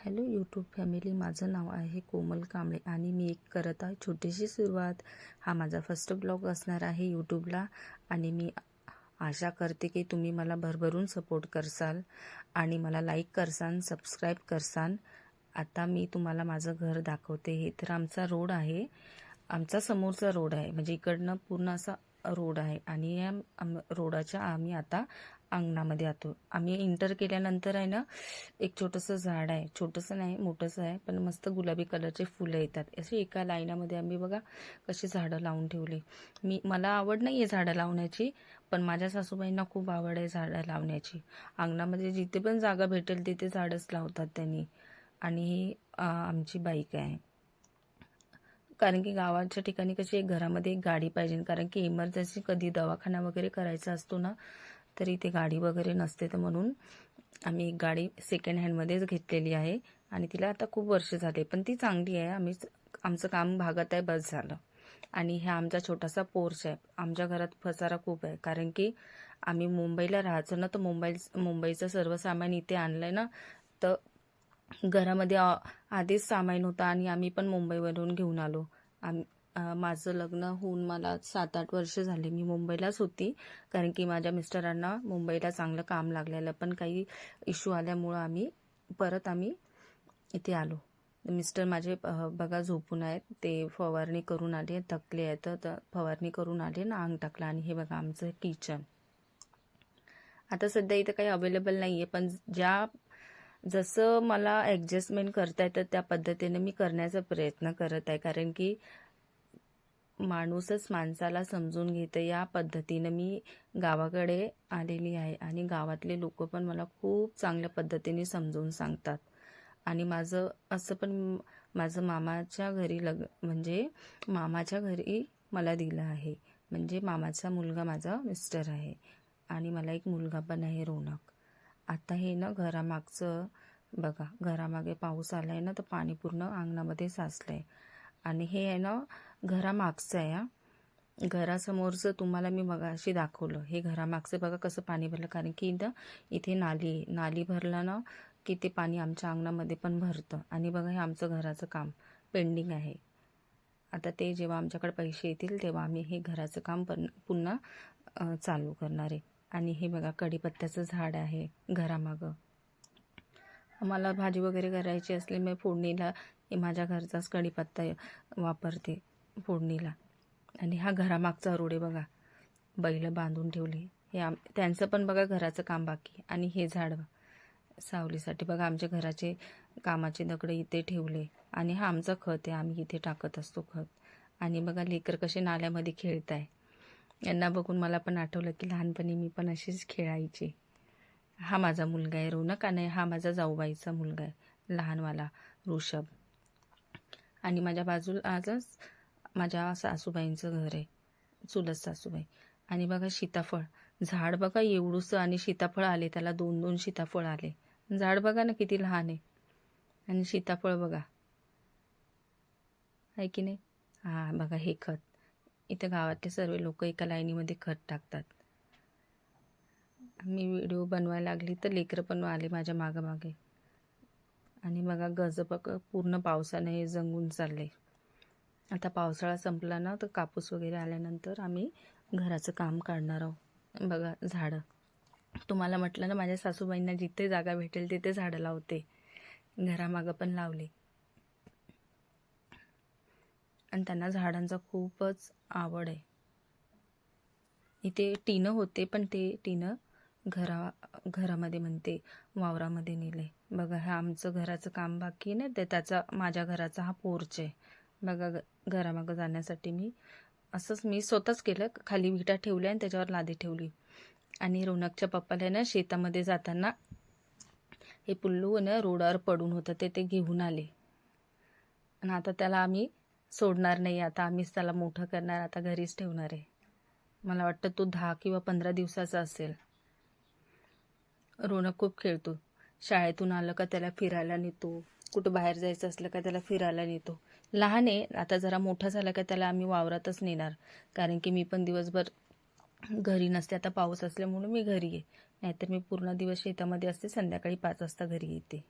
Hello YouTube family माझं नाव आहे कोमल कांबळे आणि मी एक करत आहे छोटीशी सुरुवात. हा माझा फर्स्ट ब्लॉग असणार आहे यूट्यूबला आणि मी आशा करते की तुम्ही मला भरभरून सपोर्ट करसाल आणि मला लाईक करसान सबस्क्राईब करसान आता मी तुम्हाला माझं घर दाखवते. हे तर आमचा रोड आहे. आमचा समोरचा रोड आहे. म्हणजे इकडनं पूर्ण असा रोड आहे आणि या रोडाच्या आम्ही आता अंगणामध्ये आतो. आम्ही इंटर केल्यानंतर आहे ना एक छोटंसं झाड आहे. छोटंसं नाही मोठंसं आहे पण मस्त गुलाबी कलरचे फुलं येतात. असे एका लाईनामध्ये आम्ही बघा कशी झाडं लावून ठेवली. मी मला आवड नाही आहे झाडं लावण्याची पण माझ्या सासूबाईंना खूप आवड आहे झाडं लावण्याची. अंगणामध्ये जिथे पण जागा भेटेल तिथे झाडंच लावतात त्यांनी. आणि ही आमची बाईक आहे. कारण की गावाच्या ठिकाणी कशी एक घरामध्ये एक गाडी पाहिजे. कारण की इमर्जन्सी कधी दवाखाना वगैरे करायचा असतो ना तरी ते गाडी वगैरे नसते तर म्हणून आम्ही एक गाडी सेकंड हँडमध्येच घेतलेली आहे. आणि तिला आता खूप वर्ष झाले पण ती चांगली आहे. आम्ही आमचं काम भागत आहे बस झालं. आणि हा आमचा छोटासा पोर्च आहे. आमच्या घरात पसारा खूप आहे. कारण की आम्ही मुंबईला राहायचो ना तर मुंबई मुंबईचं सर्व सामान इथे आणलंय ना तर घरामध्ये आधीच सामान होतं आणि आम्ही पण मुंबईवरून घेऊन आलो. आम माझं लग्न होऊन मला सात आठ वर्ष झाले मी मुंबईलाच होती. कारण की माझ्या मिस्टरांना मुंबईला चांगलं काम लागलेलं पण काही इश्यू आल्यामुळं आम्ही परत आम्ही इथे आलो. मिस्टर माझे बघा झोपून आहेत. ते फवारणी करून आले थकले आहेत. तर फवारणी करून आले ना अंग टाकलं आणि हे बघा आमचं किचन. आता सध्या इथं काही अवेलेबल नाही आहे पण ज्या जसं मला ॲडजस्टमेंट करता येतं त्या पद्धतीने मी करण्याचा प्रयत्न करत आहे. कारण की माणूसच माणसाला समजून घेतं या पद्धतीनं मी गावाकडे आलेली आहे. आणि गावातले लोक पण मला खूप चांगल्या पद्धतीने समजून सांगतात. आणि माझं असं पण माझं मामाच्या घरी लग म्हणजे मामाच्या घरी मला दिलं आहे. म्हणजे मामाचा मुलगा माझा मिस्टर आहे. आणि मला एक मुलगा पण आहे रोनक. आता हे ना घरामागचं बघा घरामागे पाऊस आला आहे ना तर पाणी पूर्ण अंगणामध्ये साचलं आहे आणि हे आहे ना घरामागचं आहे हा. घरासमोरचं तुम्हाला मी मगाशी दाखवलं. हे घरामागचं बघा कसं पाणी भरलं. कारण की इथं इथे नाली आहे. नाली भरलं ना की ते पाणी आमच्या अंगणामध्ये पण भरतं. आणि बघा हे आमचं घराचं काम पेंडिंग आहे. आता ते जेव्हा आमच्याकडे पैसे येतील तेव्हा आम्ही हे घराचं काम पण पुन्हा चालू करणार आहे. आणि हे बघा कढीपत्त्याचं झाड आहे घरामागं. मला भाजी वगैरे करायची असली मी फोडणीला माझ्या घरचाच कढीपत्ता वापरते. फोडणीला. आणि हा घरामागचा रोडे आहे बघा. बैल बांधून ठेवले. हे आम त्यांचं पण बघा घराचं काम बाकी. आणि हे झाड सावलीसाठी बघा आमच्या घराचे कामाचे दगडं इथे ठेवले. आणि हा आमचा खत आहे. आम्ही इथे टाकत असतो खत. आणि बघा लेकर कसे नाल्यामध्ये खेळत आहे यांना बघून मला पण आठवलं की लहानपणी मी पण अशीच खेळायची. हा माझा मुलगा आहे रोनक. आणि हा माझा जाऊबाईचा मुलगा आहे. लहानवाला ऋषभ. आणि माझ्या बाजूला आजच माझ्या सासूबाईंचं घर आहे चुलत सासूबाई. आणि बघा सीताफळ. झाड बघा एवढूसं आणि सीताफळ आले त्याला दोन दोन सीताफळ आले. झाड बघा ना किती लहान आहे. आणि सीताफळ बघा. आहे की नाही? हां बघा हे खत. इथं गावातले सर्व लोक एका लाईनीमध्ये खत टाकतात. मी व्हिडिओ बनवायला लागली तर लेकरं पण आले माझ्या मागामागे आणि बघा गज पूर्ण पावसाने हे जंगून चालले आता पावसाळा संपला ना तर कापूस वगैरे आल्यानंतर आम्ही घराचं काम काढणार आहोत. बघा झाडं. तुम्हाला म्हटलं ना माझ्या सासूबाईंना जिथे जागा भेटेल तिथे झाडं लावते. घरामागं पण लावले. आणि त्यांना झाडांचा खूपच आवड आहे. इथे टीनं होते पण ते टीनं घरा घरामध्ये म्हणते वावरामध्ये नेले. बघा हा आमचं घराचं काम बाकी नाही ना ते त्याचा माझ्या घराचा हा पोर्च आहे. बघा घरामागं जाण्यासाठी मी असंच मी स्वतःच केलं. खाली विटा ठेवल्या आणि त्याच्यावर लादी ठेवली. आणि रोनकच्या पप्पाला ना शेतामध्ये जाताना हे पुल्लू ना रोडावर पडून होतं ते ते घेऊन आले. आणि आता त्याला आम्ही सोडणार नाही आता आम्हीच त्याला मोठं करणार आता घरीच ठेवणार आहे. मला वाटतं तो दहा किंवा पंधरा दिवसाचा असेल. रोनक खूप खेळतो. शाळेतून आलं का त्याला फिरायला नेतो. कुठं बाहेर जायचं असलं का त्याला फिरायला नेतो. लहान आहे आता जरा मोठा झाला का त्याला आम्ही वावरातच नेणार. कारण की मी पण दिवसभर घरी नसते आता पाऊस असल्यामुळे मी घरी आहे. नाहीतर मी पूर्ण दिवस शेतामध्ये असते संध्याकाळी पाच वाजता घरी येते.